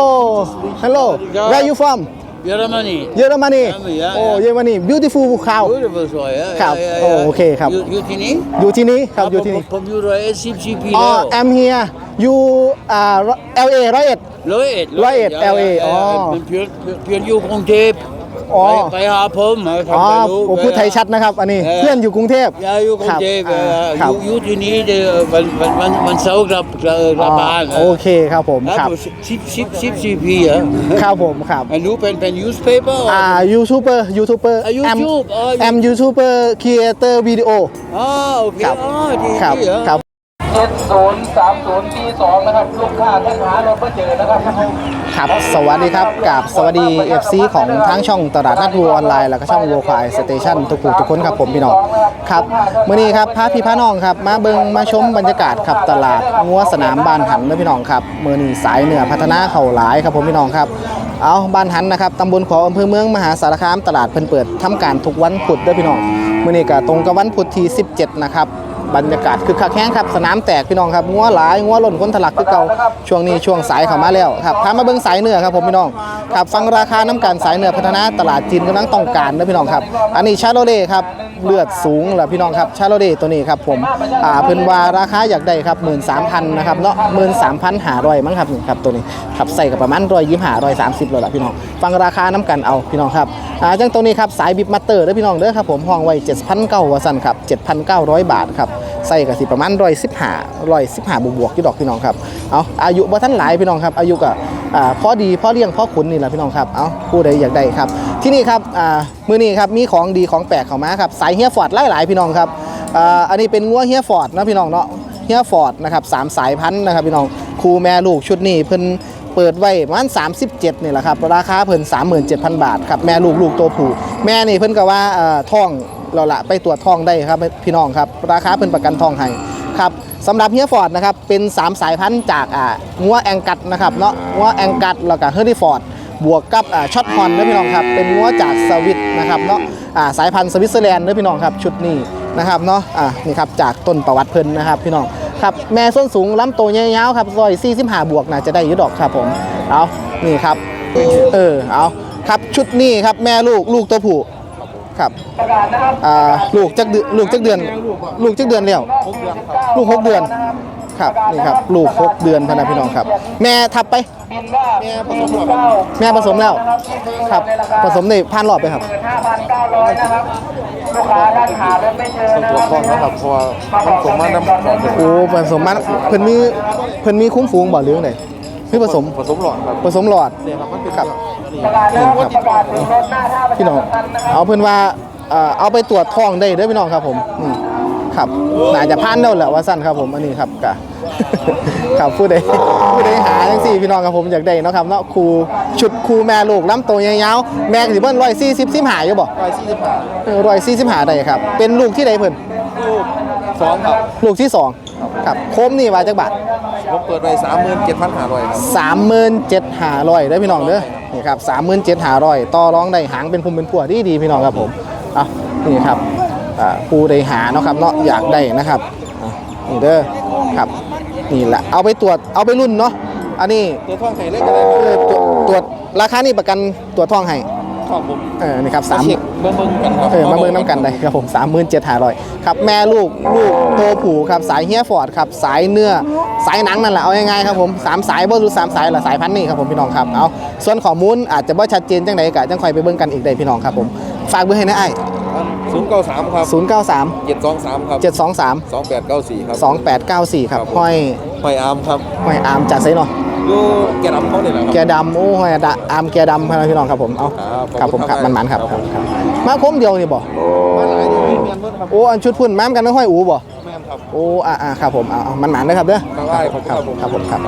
Oh, hello. Where you from? Germany. Germany. Germany, yeah, Oh, yeah. Germany. Beautiful cow. Beautiful soil. Yeah, ครับ yeah, yeah, โอ้ yeah. โอเคครับอยู่อยู่ที่นี่อยู่ที่นี้ครับอยู่ที่นี่ ผมอยู่ร้อยเอ็ดสิบสี่ปีอ๋อ แล้ว I'm here you อ่า LA ร้อยเอ็ด ร้อยเอ็ดร้อยเอ็ดย่า LA ย่าอ๋อ เป็นเพื่อนเพื่อนอยู่กรุงเทพ อ๋อไปไปหาผมมาอ๋อทำไปรู้ผมพูดไทยชัดนะครับ อันนี้เออเพื่อนอยู่กรุงเทพ ยายอยู่กรุงเทพครับเอ่อครับอยู่อยู่ที่นี่เดี๋ยววันวันวันวันเสาร์กลับกลับกลับบ้านอ๋อโอเคครับผมแล้วครับสิบสิบสิบสี่ปีเหรอครับผมครับ อันรู้เป็นเป็น newspaper อ่ายูทูบเบอร์ยูทูบเบอร์อ่า YouTube อ๋อ แอมยูทูบเบอร์ครีเอเตอร์วิดีโอ อ๋อโอเคครับอ๋อดีครับดีเหรอครับเจ็ดศูนย์สามศูนย์สี่สองนะครับ ลูกค้าท่านหารถมาเจอนะครับ ครับสวัสดีครับกับสวัสดี FC ของทั้งช่องตลาดนัดวัวออนไลน์แล้วก็ช่องวัวควายสเตชันทุกผู้ทุกคนครับผมพี่น้องครับเมื่อนี้ครับพาพี่พาน้องครับมาเบิงมาชมบรรยากาศครับตลาดงัวสนามบ้านหันเด้อพี่น้องครับเมื่อนี้สายเหนือพัฒนาเข่าหลายครับผมพี่น้องครับเอาบ้านหันนะครับตำบลขออำเภอเมืองมหาสารคามตลาดเพิ่นเปิดทำการทุกวันพุธเด้อพี่น้องเมื่อนี้ก็ตรงกับวันพุธที่ 17 นะครับ บรรยากาศคือคักแห้งครับสนามแตกพี่น้องครับงัวหลายงัวหล่นคนถลักคือเก่าช่วงนี้ช่วงสายเข้ามาแล้วครับพามาเบิ้งสายเนื้อครับผมพี่น้องครับฟังราคาน้ำกันสายเนื้อพัฒนาตลาดจีนกำลังต้องการนะพี่น้องครับ อันนี้ชาโรเล่ครับ เลือดสูงแหละพี่น้องครับชาโลเดตัวนี้ครับผมอ่าเพิ่นว่าราคาอยากได้ครับ 13,000นะครับเนาะ13,500มั้งครับนี่ครับตัวนี้ครับใส่กับประมาณ125 130แล้วล่ะพี่น้องฟังราคาน้ำกันเอาพี่น้องครับอ่าจังตัวนี้ครับสายบิบมาเตอร์เด้อพี่น้องเด้อครับผมห้องไว้7,900ว่าซั่นครับ7,900 บาทครับ ใส่กับสิประมาณร้อยสิบห้าร้อยสิบห้าบวกบวกๆที่ดอกพี่น้องครับเอาอายุบ่ท่านหลายพี่น้องครับอายุก็อ่าพอดีพอเลี้ยงพอขุนนี่แหละพี่น้องครับเอาผู้ใดอยากได้ครับ ที่นี่ครับอ่ามือนี้ครับมีของดีของแปลกเข้ามาครับสายเฮียฟอร์ดหลายๆพี่น้องครับอ่าอันนี้เป็นงัวเฮียฟอร์ดนะพี่น้องเนาะเฮียฟอร์ดนะครับสามสายพันธุ์นะครับพี่น้องครูแม่ลูกชุดนี้เพิ่นเปิดไว้ประมาณ37นี่แหละครับราคาเพิ่น37,000 บาทครับแม่ลูกลูกตัวผู้แม่นี่เพิ่นก็ว่าเอ่อท้อง เราละไปตรวจทองได้ครับพี่น้องครับ ราคาเพิ่นประกันทองให้ครับสำหรับเฮียฟอร์ดนะครับเป็น 3 สายพันธุ์จากอ่างัวแองกัดนะครับเนาะงัวแองกัดแล้วก็เฮอร์ดี้ฟอร์ดบวกกับอ่าช็อตฮอนนะพี่น้องครับเป็นงัวจากสวิตนะครับเนาะอ่าสายพันธุ์สวิตเซอร์แลนด์นะพี่น้องครับชุดนี้นะครับเนาะอ่านี่ครับจากต้นประวัติเพิ่นนะครับพี่น้องครับแม่ส้นสูงล้ำโตวยาวๆครับซอย45บวกน่าจะได้ยุดอกครับผมเอานี่ครับเออเอาครับชุดนี้ครับแม่ลูกลูกตัวผู้ ครับอ่าลูกจักเดือนลูกจักเดือน ลูกจักเดือนแล้วลูกหกเดือนครับนี่ครับลูกหกเดือนพะนะพี่น้องครับ แม่ทับไปบินว่าแม่ผสมแม่ผสมแล้วครับ ผสมในพันรอบไปครับห้าพันเก้าร้อยนะครับลูกค้าท่านหารถไม่เจอนะตัวครับคล้องนะครับเพราะว่ามันสมมาน้ำของเป็นโอ้ผสมมันเพิ่นมีเพิ่นมีคุ้มฟูงบ่หรือไง คือผสมผสมหลอดครับผสมหลอดเนี่ยครับมันเป็นครับประกาศนะครับประกาศถึงรถหน้าท่าประพี่น้องชาสัมพันธ์นะครับเอาเพิ่นว่าเอ่อเอาไปตรวจท้องได้เด้อพี่น้องครับผมอืมครับน่าจะผ่านแล้วแหละว่าสั้นครับผมอันนี้ครับกะครับผู้ใดผู้ใดหาจังซี่พี่น้องครับผมอยากได้เนาะครับเนาะครูชุดครูแม่ลูกลำโตยาวๆแม่ก็สิเบิ่น140สิมหาอยู่บ่ร้อยสี่สิบห้าเออ140หาได้ครับ เป็นลูกที่ใดเพิ่นลูกสองครับลูกที่สอง ครับโคมนี่ว่าจักบาทผมเปิดไปสามหมื่นเจ็ดพันห้าร้อยครับสามหมื่นเจ็ดหาร้อยได้อพี่น้องเด้อนี่ครับสามหมื่นเจ็ดหาร้อยต่อร้องได้หางเป็นภูมิเป็นผัวดีดีพี่น้องครับผมอะนี่ครับอ่าผู้ใดหาเนาะครับเนาะอยากได้นะครับอะนี่เด้อครับนี่แหละเอาไปตรวจเอาไปรุ่นเนาะอันนี้ตัวท่องไข่เล็กอะไรเออตรวจตรวจราคานี่ประกันตัวจท้องให้ ครับผมเออนี่ครับสามเช็คเบิ้งเบิ้งกันครับเออมาเบิ่งน้ำกันได้ครับผมสามหมื่นเจ็ดหาร้อยครับแม่ลูกลูกโตผูครับสายเฮียฟอร์ดครับสายเนื้อสายหนังนั่นแหละเอาง่ายๆครับผมสามสายบ่รู้สามสายละสายพันธุ์นี่ครับผมพี่น้องครับเอาส่วนข้อมูลอาจจะบ่ชัดเจนจังไดก็จังค่อยไปเบิ่งกันอีกได้พี่น้องครับผมฝากเบอร์ให้นะไอ้ศูนย์เก้าสามครับศูนย์เก้าสามเจ็ดสองสามครับเจ็ดสองสามสองแปดเก้าสี่ครับสองแปดเก้าสี่ครับครับผมห้อยหอยอาร์มครับห้อยอาร์มจัดไซเนาะ ดูแกดำเขาเนี่ยแหละครับ แกดำโอ้ห้อยดะอาร์มแกดำพี่น้องครับผมเอาครับครับผมขคอรับบคุณมันๆครับครับครับมาคมเดียวนี่บ่มาหลายอยู่มีเมียนเบิ้งครับโอ้อันชุดพุ่นม้ามกันน้องห้อยอูบ่แม่นครับโอ้อ่าอ่าครับผมเอาเอามันหมันนะครับเด้อครับได้ครับครับผมครับผมครับ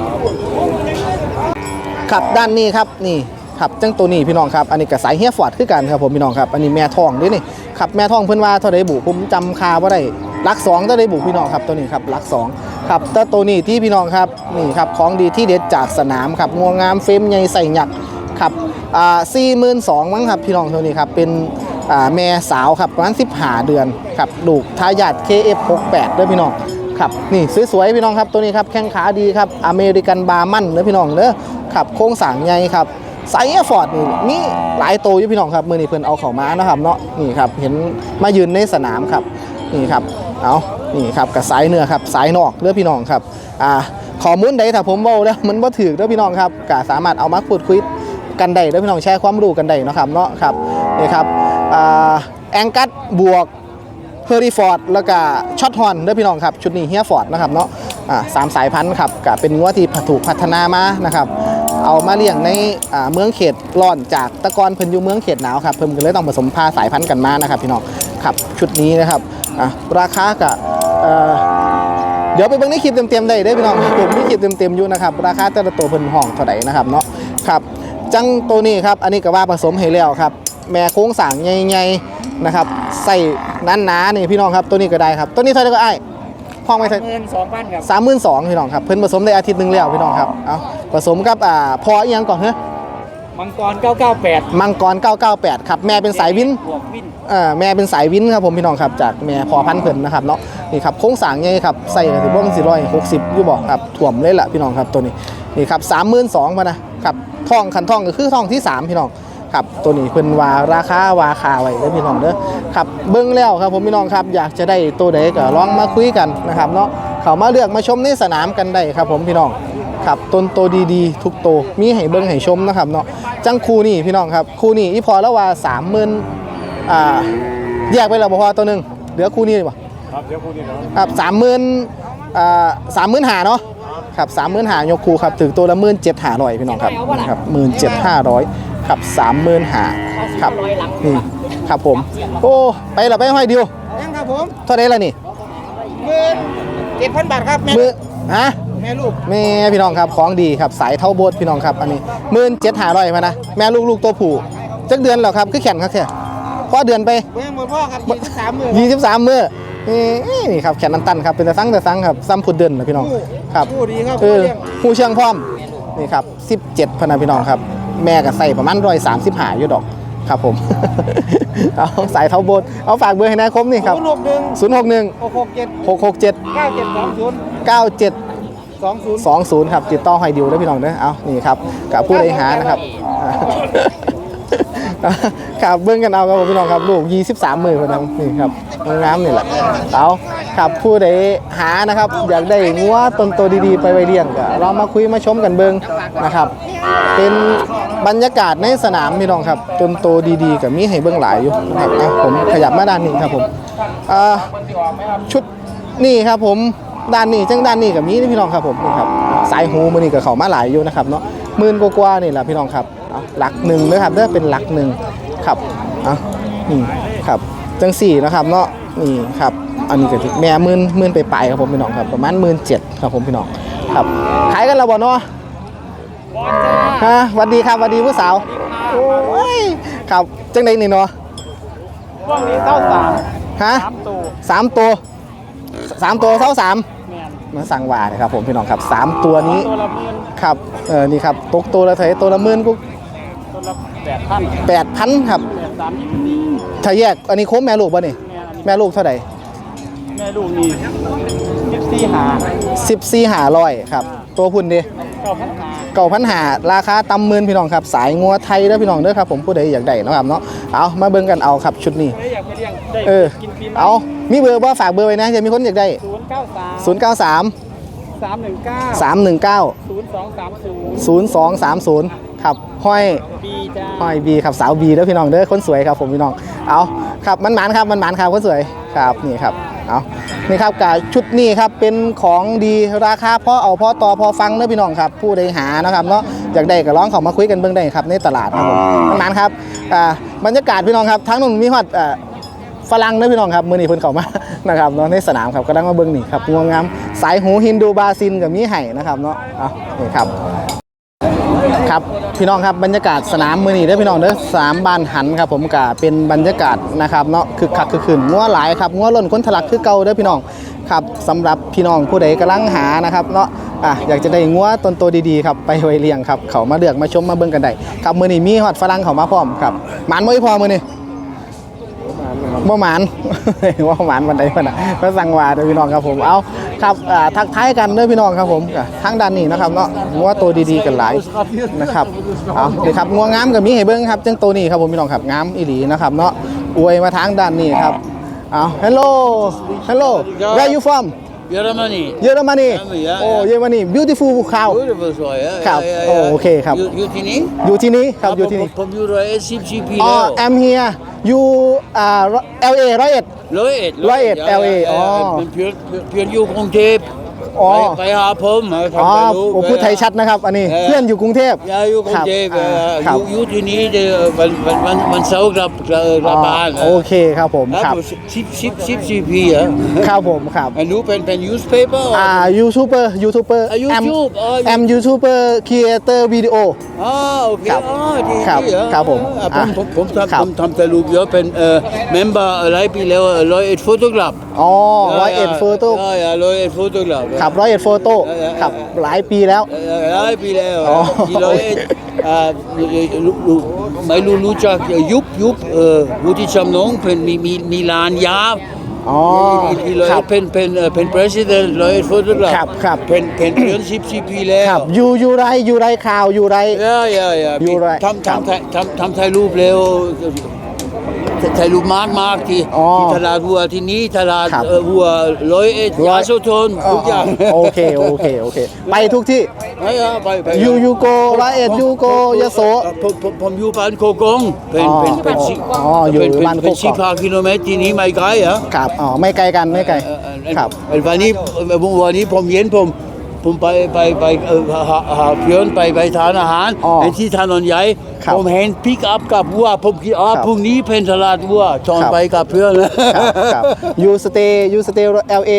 ครับด้านนี้ครับนี่ครับจังตัวนี้พี่น้องครับอันนี้ก็สายเฮียฟอร์ดคือกันครับผมพี่น้องครับอันนี้แม่ทองด้วยนี่ครับแม่ทองเพิ่นว่าเท่าใดบุผมจำคาบ่ได้ลักสองเท่าใดบุพี่น้องครับตัวนี้ครับลักสอง ครับแต่ตัวนี้ที่พี่น้องครับนี่ครับของดีที่เด็ดจากสนามครับงวงงามเฟรมใหญ่ใส่หยักครับอ่าสี่หมื่นสองมั้งครับพี่น้องตัวนี้ครับเป็นอ่าแม่สาวครับประมาณ15เดือนครับลูกทายาท KF68 ด้วยพี่น้องครับนี่สวยๆพี่น้องครับตัวนี้ครับแข้งขาดีครับอเมริกันบาร์มันเนอะพี่น้องเนอะครับโครงสางใหญ่ครับไซส์ฟอร์ดนี่มีหลายตัวอยู่พี่น้องครับมือนี้เพิ่นเอาเข้ามานะครับเนาะนี่ครับเห็นมายืนในสนามครับนี่ครับเอา นี่ครับกับสายเนื้อครับสายนอกเด้อพี่น้องครับอ่าข้อมูลใดถ้าผมเว้าแล้วมันบ่ถูกเด้อพี่น้องครับก็สามารถเอามาพูดคุยกันได้เด้อพี่น้องแชร์ความรู้กันได้เนาะครับเนาะครับนี่ครับอ่าแองกัสบวกเฮอริฟอร์ดแล้วก็ช็อตฮอนเด้อพี่น้องครับชุดนี้เฮียฟอร์ดนะครับเนาะอ่าสามสายพันธุ์ครับก็เป็นงัวที่ถูกพัฒนามานะครับเอามาเลี้ยงในอ่าเมืองเขตร้อนจากตะกอนเพิ่นอยู่เมืองเขตหนาวครับเพิ่นก็เลยต้องผสมพาสายพันธุ์กันมานะครับพี่น้องครับชุดนี้นะครับอะราคาก็เอ่อ เดี๋ยวไปเบิ่งในคลิปเต็มๆได้เด้อพี่น้องผมมีคลิปเต็มๆอยู่นะครับ ราคาแต่ละตัวเพิ่นห้องเท่าไหร่นะครับเนาะครับจังตัวนี้ครับ อันนี้ก็ว่าผสมให้แล้วครับ แม่โค้งสร้างใหญ่ๆนะครับ ใส่นั้นหนาๆนี่พี่น้องครับ ตัวนี้ก็ได้ครับ ตัวนี้เท่าไหร่ก็ไอ้ายห้องไว้เท่า เงินสองพันครับ สามหมื่นสองพี่น้องครับ เพิ่นผสมได้อาทิตย์หนึงแล้วพี่น้องครับ เอาผสมกับอ่าพออีหยังก่อนเฮ้ย มังกรเก้าเก้าแปดมังกร 998 ครับ แม่เป็นสายวินบวกวินเอ่อแม่เป็นสายวินครับผมพี่น้องครับ จากแม่พอพันธุ์เพิ่นนะครับเนาะ นี่ครับโค้งสร้างใหญ่ครับ ใส่กระสิบบ้องสี่ร้อยหกสิบอยู่บ่ครับ ถ่วมเลยล่ะพี่น้องครับตัวนี้ นี่ครับสามหมื่นสองมานะครับท่องคันท่องก็คือท่องที่สามพี่น้อง ครับ ตัวนี้เพิ่นว่าราคาวาคาไว้เด้อพี่น้องเด้อ ครับ เบิ่งแล้วครับผมพี่น้องครับ อยากจะได้ตัวใดก็ลองมาคุยกันนะครับเนาะ เขามาเลือกมาชมในสนามกันได้ครับผมพี่น้อง ครับต้นโตดีๆ ทุกโตวมีให้เบิ่งให้ชมนะครับเนาะ จังคูนี่พี่น้องครับคูนี่อีพอแล้วว่าสามหมื่นอ่าแยกไปแล้วบ่พอตัวหนึงเหลือคูนี่ดีกว่าครับเดี๋ยวคุณนี่นะครับสามหมื่นอ่าสามหมื่นหาเนาะครับสามหมื่นหายกคูครับถึงตัวละหมื่นเจ็ดหาร้อยพี่น้องครับนี่ครับหมื่นเจ็ดห้าร้อยครับสามหมื่นหาครับนี่ครับผม โอ้ไปและไปห้อยเดียวยังครับผมเท่าไหรล่ะนี่หมื่นเจ็ดพันบาทครับแม่มือฮะ แม่ลูกแม่พี่น้องครับของดีครับสายเท่าโบสพี่น้องครับอันนี้หมื่นเจ็ดหาร้อยมานะแม่ลูกลูกตัวผู้จักเดือนแล้วครับคือแข่นครับแค่พอเดือนไปเบิ้งหมดพ่อครับยี่สิบสามหมื่นยี่สิบสามมื้อนี่นี่ครับแขนนันตันครับเป็นตะซังตะซังครับซ้ำพุดเดินนะพี่น้องครับผู้ดีครับเออผู้เลี้ยงผู้เชียงพร้อมนี่ครับสิบเจ็ดพะนะพี่น้องครับ แม่ก็ใส่ประมาณร้อยสามสิบหาอยู่ดอกครับผมเอาสายเท่าโบสเอาฝากเบอร์ให้นะคมนี่ครับศูนย์หกหนึ่งศูนย์หกหนึ่งหก หกเจ็ดหกหกเจ็ดเก้าเจ็ดสองศูนย์สองศูนย์ครับติดต่อให้ดิวได้พี่น้องเด้อเอานี่ครับกับผู้ใดหานะครับครับเบื้องกันเอาครับพี่น้องครับลูก 23 มือคนนั้นนี่ครับงามนี่แหละเอาครับผู้ใดหานะครับ อยากได้งัวต้นโตดีๆ ไปไวเลี้ยงก็เรามาคุยมาชมกันเบิ้งนะครับ เป็นบรรยากาศในสนามพี่น้องครับต้นโตดีๆกับมีให้เบิ้งหลายอยู่นะครับผมขยับมาด้านนี้ครับผมชุดนี่ครับผม ด้านนี้จังด้านนี้กับมีนี่พี่น้องครับผมนี่ครับสายหูมือนี่กับเขามาหลายอยู่นะครับเนาะหมื่นกว่าๆนี่แหละพี่น้องครับเอาหลักหนึ่งนะครับเด้อเป็นหลักหนึ่งครับอะนี่ครับจังสี่นะครับเนาะนี่ครับอันนี้ก็ถือแม่หมื่นหมื่นไปปลายๆครับผมพี่น้องครับประมาณหมื่นเจ็ดครับผมพี่น้องครับขายกันแล้วบ่เนาะฮะสวัสดีครับสวัสดีผู้สาวโอ้ยครับจังไดนี่เนาะช่วงนี้เต้าสามฮะสามตัวสามตัวสามตัวเท่าสามแมนมาสั่งว่านะครับผมพี่น้องครับสามตัวนี้ตัวละหมื่นครับเออนี่ครับตกตัวละเท่าไหร่ตัวละหมื่นกูตัวละแปดพันแปดพันครับแปดสามยี่สิบสี่ถ้าแยกอันนี้โค้งแม่ลูกป่ะนี่แม่อันนี้แม่ลูกเท่าไหร่แม่ลูกนี่ยี่สิบสี่หาสิบสี่หาร้อยครับ ตัวพุ่นดิเก้าพันหาเก่าพันหาราคาตำหมื่นพี่น้องครับ สายงัวไทยเด้อพี่น้องเด้อครับผมผู้ใดอยากได้เนาะครับเนาะเอามาเบิ่งกันเอาครับชุดนี้ ไม่อยากไปเลี้ยงได้เออ กินฟรีเอามีเบอร์บ่ฝากเบอร์ไว้นะจะมีคนอยากได้ ศูนย์เก้าสาม093 สามหนึ่งเก้า319 ศูนย์สองสามศูนย์0230 ครับห้อยปีจ้าห้อยบีครับสาวบีเด้อพี่น้องเด้อคนสวยครับผมพี่น้อง เอาครับมันหมานครับมันหมานครับคนสวยครับนี่ครับเอานี่ครับกับชุดนี้ครับเป็นของดีราคาพอเอาพอต่อพอฟังเด้อพี่น้องครับผู้ใดหานะครับเนาะอยากได้ก็ร้องเขามาคุยกันเบื้องได้ครับในตลาดครับผมมันหมานครับอ่าบรรยากาศพี่น้องครับทั้งนู้นมีฮอดอ่า ฝรั่งเด้อพี่น้องครับมือนี้เพิ่นเข้ามานะครับเนาะในสนามครับก็ดังมาเบิ่งนี่ครับงวงงามสายหูฮินดูบาซินกับมีไห่นะครับเนาะเอานี่ครับครับพี่น้องครับบรรยากาศสนามมือนี้เด้พี่น้องเด้อสามบานหันครับผมก็เป็นบรรยากาศนะครับเนาะคึกคักคึกคืนงัวหลายครับงัวล้นคนทะลักคือเก่าเด้อพี่น้องครับสำหรับพี่น้องผู้ใดกำลังหานะครับเนาะอะอยากจะได้งัวต้นโตดีๆครับไปไวเลี้ยงครับเขามาเลือกมาชมมาเบิ่งกันได้ครับมือนี้มีฮอดฝรั่งเขามาพร้อมครับหมันบ่อีพอมือนี้ บ่หมานว่าหมานวันใดวันน่ะก็สั่งว่าเด้อพี่น้องครับผม เอาครับอ่าทักทายกันเด้อพี่น้องครับผมอะทางด้านนี้นะครับเนาะงัวตัวดีๆกันหลายนะครับ เอาเดี๋ยวครับงัวงามกับมีให้เบิ่งครับจังตัวนี้ครับผมพี่น้องครับงามอีหลีนะครับเนาะ อวยมาทางด้านนี้ครับ เอา hello hello where you from Germany. เยอรมนี Yeah, โอ้เยอรมนี beautiful ข้าว Beautiful soil. Yeah, ครับ yeah, yeah, โอ้ yeah. โอเคครับ You, you tini? อยู่ที่นี้ครับ อยู่ที่นี่ผมอยู่ร้ อยเอ็ดสิบสี่ปีอ๋อแล้ว I'm here you อ่า LA ร้อยเอ็ด ร้อยเอ็ด ร้อยเอ็ดย่า LA ย่าอ๋อเป็นเพื่อนเพื่อนอยู่กรุงเทพ อ๋อไปไปหาผมไปอ๋อไปดูผมพูดไทยชัดนะครับ อันนี้เออเพื่อนอยู่กรุงเทพยาอยู่กรุงเทพครับเอ่อครับอยู่อยู่ที่นี่เดี๋ยววันวันวันวันเสาร์กลับกลับกลับบ้านอ๋อโอเคครับผมคครัรับบสิบสิบสิบสี่ปีอะครับผมครับอันนู้นเป็นเป็น newspaper อ่ายูทูบเบอร์ยูทูบเบอร์อ่า YouTube อ๋อแอมยูทูบเบอร์ครีเอเตอร์วิดีโออ๋อโอเคครับอ๋อดีครับดีเหอครับผมอ่าผมอะผมผมทำครัผบมทำแต่รูปเยอะเป็นเอ่อ member หลายปีแล้วร้อยเอ็ดโฟโต้กลับอ๋อร้อยเอ็ดโฟโต้ร้อยเอ็ดโฟโต้กลับครับร้อยเอ็ดโฟโต้เออเออครับหลายปีแล้วหลายปีแล้วอ๋อที่ร้อยเอ็ดอ่ารู้รู้ไม่รู้รู้จักยุบยุบเอ่อวุฒิจำนงเป็นมีมีมีลานยาอ๋อที่ร้อยครัเอ็บดเป็นเป็นเอ่อเป็น president ร้อยเอ็ดโฟโต้กลับครับครับเป็นเป็นเพื่อนสิบสี่ปีแล้วครับยูยูไรยูไรข่าวยูไรเยอะเยอะเยอะอยู่ไรทำทำถ่ายทำทำถ่ายรูปเร็วถ่ายรูปมากมากที่อ๋อที่ตลาดวั วที่นี้ตลาดครับเอ่อวัวร้อยเอ็ดร้อยยาโซทนทุกอย่างโอเคโอเคโอเค ไปทุกที่ไปอะไปไปยูยูโกร้อยเอ็ดยูโกยโส ผมผมผมอยู่บ้านโคกง เป็นอ๋อเป็นเป็นสิอ๋ออยู่เป็นเป็นบ้านโคกง เป็นสิบห้ากิโลเมตรที่นี้ไม่ไกลอะครับอ๋อไม่ไกลกันไม่ไกล เอ่อเอ่อครับเอ่อวันนี้เอ่อวันนี้ผมเย็นผม ผมไปไปไปเอ่อหาหาเพื่อนไปไปทานอาหารอ๋อไอ้ที่ถนนใหญ่ครับผมเห็นปิกอัพกับวัวผมคิดอ๋อครับพรุ่งนี้เป็นตลาดวัวจองครับ ไปกับเพื่อนครับครับยูสเตย์ยูสเตย์เอลเอ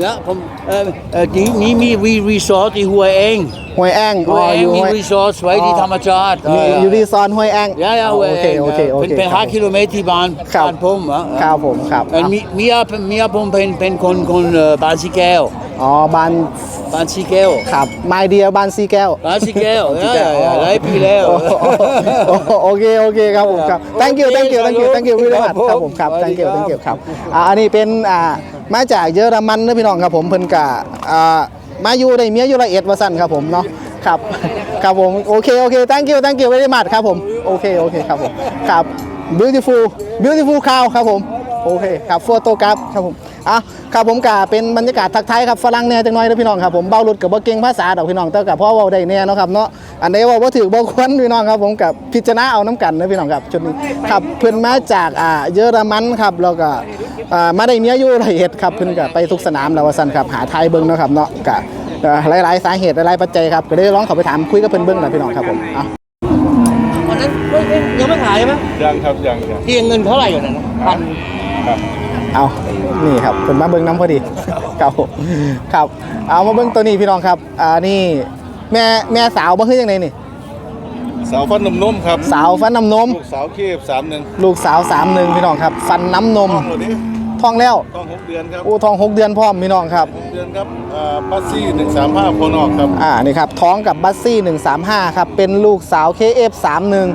แล้วผมเอ่อเอ่อนี่นี่มีวีรีสอร์ทที่หัวเองห้วยแองหัอ๋วอเอองยู่มีห้วยรีสอร์ทไว้ที่ธรรมชาติมีอยู่รีซอนห้วยแองยายาหัวโอเอเคงโอเคโอเค เป็นเป็นห้ากิโลเมตรที่บ้านครับ บ้านผมอะครับผมครับ เอ่อมีเมียเมียผมเป็นเป็นคนคนเอ่อบ้านสีแก้ว อ๋อบ้านบ้านสีแก้วครับไมเดียบ้านซีแก้วบ้านสีแก้วสีแก้วเออหลายปีแล้วโอ้โหโอเคโอเคครับผมครับ thank you thank you thank you thank you พี่รัตครับผมครับ thank you thank you ครับอ่าอันนี้เป็นอ่ามาจากเยอรมันนะพี่น้องครับผมเพิ่นกะอ่ามาอยู่ในเมียอยู่ละเอียดว่าสั่นครับผมเนาะครับครับผมโอเคโอเค thank you thank you very much ครับผมโอเคโอเคครับผมครับ beautiful beautiful ข้าวครับผมโอเคครับโฟโต้กราฟครับผม อะครับผมกะเป็นบรรยากาศทักทายครับฝรั่งแหน่จังน้อยนะพี่น้องครับผมเบ้ารุดกับบ่เก่งภาษาดอกพี่น้องแต่กับพ่อเว้าได้แน่เนาะครับเนาะอันใดเว่าบ่ถือบ่ควรพี่น้องครับผมกับพิจารณาเอาน้ำกันนะพี่น้องครับชุดนี้ครับเพิ่นมาจากอ่าเยอรมันครับแล้วก็อ่ามาได้เมียอยู่ละเอียดครับเพิ่นก็ไปทุกสนามแล้วว่าซั่นครับหาทายเบิ่งเนาะครับเนาะกะเอ่อหลายๆสาเหตุหลายๆปัจจัยครับก็เลยลองเข้าไปถามคุยกับเพิ่นเบิ่งนะพี่น้องครับผมเอาวันนั้นยังไม่ขายใช่ไหมยังครับยังยังที่เงินเท่าไหร่อยู่นั่นนะพันครับ เอานี่ครับเพิ่นมาเบิ่งน้ำพอดีครับผมครับ เอามาเบิ่งตัวนี้พี่น้องครับอ่านี่แม่แม่สาวบ่คือจังไดนี่ สาวฟันนมนมครับ สาวฟันน้ำนม ลูกสาวเคฟสามหนึ่งลูกสาวสามหนึ่งพี่น้องครับ ฟันน้ำนมท้องวันนี้ท้องแล้วท้องหกเดือนครับโอ้ท้องหกเดือนพร้อมพี่น้องครับ หกเดือนครับอ่าปัสซี่หนึ่งสามห้าโพนอกครับอ่านี่ครับท้องกับบัสซี่135ครับเป็นลูกสาว KF31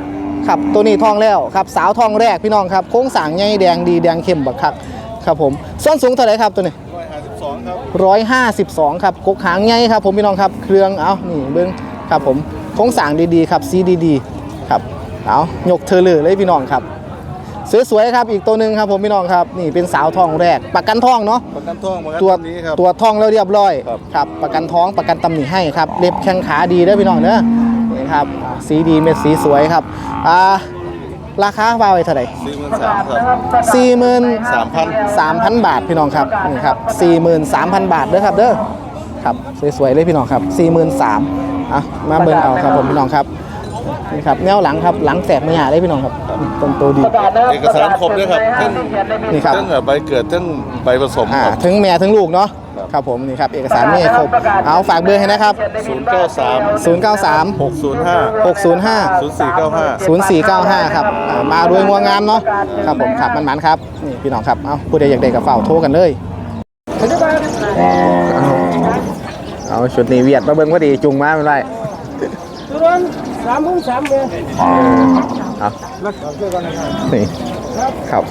ครับตัวนี้ท้องแล้วครับสาวท้องแรกพี่น้องครับโค้งสร้างใหญ่แดงดีแดงเข้มบักคัก ครับผมส่วนสูงเท่าไหร่ครับตัวนี้ร้อยห้าสิบสองครับ152ครับกกหางใหญ่ครับ ผมพี่น้องครับเครื่องเอานี่เบิ้งครับผมโค้งสร้างดีๆครับซีดีๆครับเอายกเธอเลยเลยพี่น้องครับสวยๆครับอีกตัวหนึ่งครับผมพี่น้องครับนี่เป็นสาวท้องแรกประกันท้องเนาะประกันท้องประกันตัวตำนี้ครับตัวท้องแล้วเรียบร้อยครับครับประกันท้องประกันตำหนิให้ครับเล็บแข้งขาดีเด้อพี่น้องเด้อนี่ครับอ่าสีดีเม็ดสีสวยครับอ่า ราคาว่าไว้เท่าไหร่สี่หมื่นสามครับสี่หมื่นสามพันสามพันบาทพี่น้องครับนี่ครับสี่หมื่นสามพันบาทเด้อครับเด้อครับสวยๆเลยพี่น้องครับสี่หมื่นสามอะมาเบิ่งเอาครับผมพี่น้องครับนี่ครับแนวหลังครับหลังแตกไม่หยาเลยพี่น้องครับต้นโตดีเอกสารครบด้วยครับทั้งนี่ครับทั้งใบเกิดทั้งใบผสมอ่าครับถึงแม่ถึงลูกเนาะ ครับผมนี่ครับเอกสารไม่ครบเอาฝากเบอร์ให้นะครับศูนย์เก้าสาม093หกศูนย์ห้า605ศูนย์สี่เก้าห้า0495 ครับอ่ามาด้วยงัวงามเนาะครับผมขับมันๆครับนี่พี่น้องครับเอาผู้ใดอยากได้กับเฝ้าโทรกันเลย เอาชุดนี้เวียดมาเบิ่งพอดีจุงมาไม่ไรสามหมื่นสามเดือนเอานี่ครับ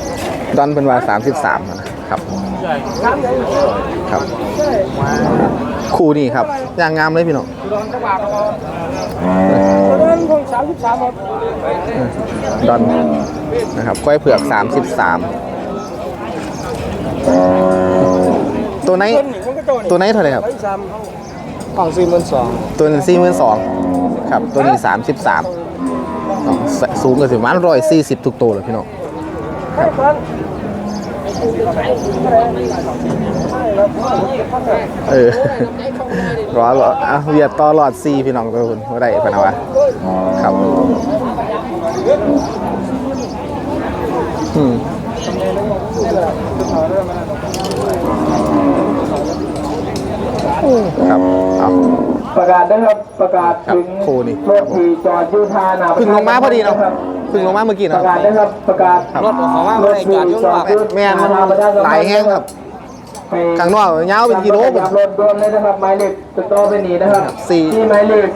ดอนเป็นว่า33นะครับ ครับ คู่นี่ครับยางงามเลยพี่น้องดอนนะครับกล้วยเผือก 33 ตัวไหนตัวไหนเท่าไหร่ครับของสี่หมื่นสองตัวหนึงสี่หมื่นสองครับ ตัวนี้สามสิบสามสูงกว่าสิประมาณร้อยสี่สิบทุกตัวเลยพี่น้องครับ เออรอรออะเวียดต่อหลอดซีพี่น้องตัวคุณว่าได้ปะนะวะครับอืมครับเอาประกาศนะครับประกาศถึงครับครูนี่รถที่จอดอยู่ท่าหนาพึ่งลงมาพอดีเนาะครับ พึ่งลงมาเมื่อกี้ปเนาะระกาศนะครับประกาศรถของว่าไม่ได้จอดยุ่งหรอก แม่นหลายแห้งครับ ข้างนอกยาวเป็นกิโลขับรถด่วนเลยนะครับหมายเลขติดต่อไปนี่นะครับสี่ที่หมายเลข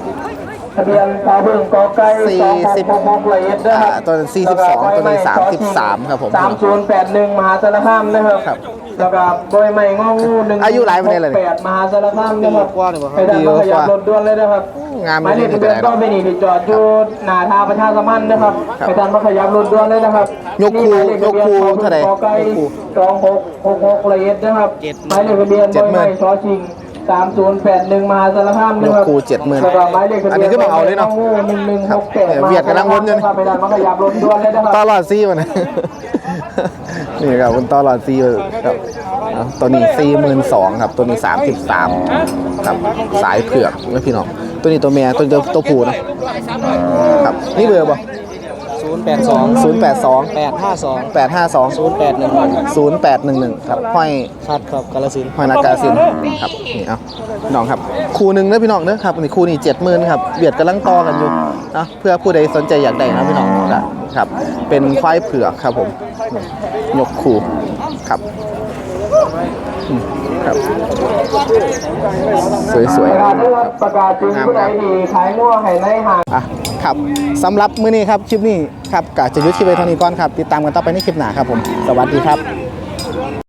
ทะเบียนพาพึ่งกอไก่สี่สองหสิกบหกหกละเอียดนะครับอ่าตัวนั้น42ตัวนี้33ครับผมสามศูนย์แปดหนึ่งมหาสารคามนะครับ ครับ แล้วก็บอยใหม่งองูหนึ่งอายุหลายปานใดเลยแปดมหาสารคามนะครับกว่าหรือเปล่าไปทางมาขยับรถด่วนเลยนะครับ งานหไม่มายเลได้ขที่ทะไหเบียนนก็ไปนี่ที่จอดอยู่หน้าทางประชาสัมพันธ์นะครับครับไปทางมาขยับรถด่วนเลยนะครับยกคูนี่หมายเลขทะเบีนยกคูเท่าไหร่กอไก่ยกคูสองหกหกหกละเอียดนะครับหมายเลขทะเบียนเจ็บดอยหมื่ใหม่นชอชิงสามศูนย์แปดหนึ่งมหาสารคามนะครับยกคูเจ็ดหมื่นแล้วก็หมายเลขทะเบียนอันนี้คือบอกเอาเลยเนาะงองูหนึ่งหนึ่งหกแปดครับเวียดกำลังวนอยู่นี่ ไปทางมาขยับรถด่วนเลยนะครับต่อหลอดซีมันนะ นี่ครับคุณต่อหลอดซีครับเอาตัวนี้สี่หมื่นสองครับ ตัวนี้สามสิบสามครับสายเผือกนะพี่น้องตัวนี้ตัวเมียตัวนี้ตัวตัวผู้นะ ครับ นี่เบอร์ป่ะศูนย์แปดสองศูนย์แปดสองแปดห้าสองแปดห้าสองศูนย์แปดหนึ่งศูนย์แปดหนึ่งหนึ่งครับห้อยชัดครับกาลสินธุ์หอยนากาสินครับนี่เอาพี่น้องครับคู่หนึ่งนะพี่น้องเนอะครับนี่คู่นี่เจ็ดหมื่นครับเบียดกำลังต่อกันอยู่นะเพื่อผู้ใดสนใจอยากได้นะพี่น้องนะครับ เป็นควายเผือกครับผม ยกคู่ครับครับสวยๆนะครับประกาศจริงผู้ใดดีขายงัวให้ได้หาอะครับสำหรับมื้อนี้ครับคลิปนี้ครับกะจะยุติไปเท่านี้ก่อนครับ ติดตามกันต่อไปในคลิปหน้าครับผม สวัสดีครับ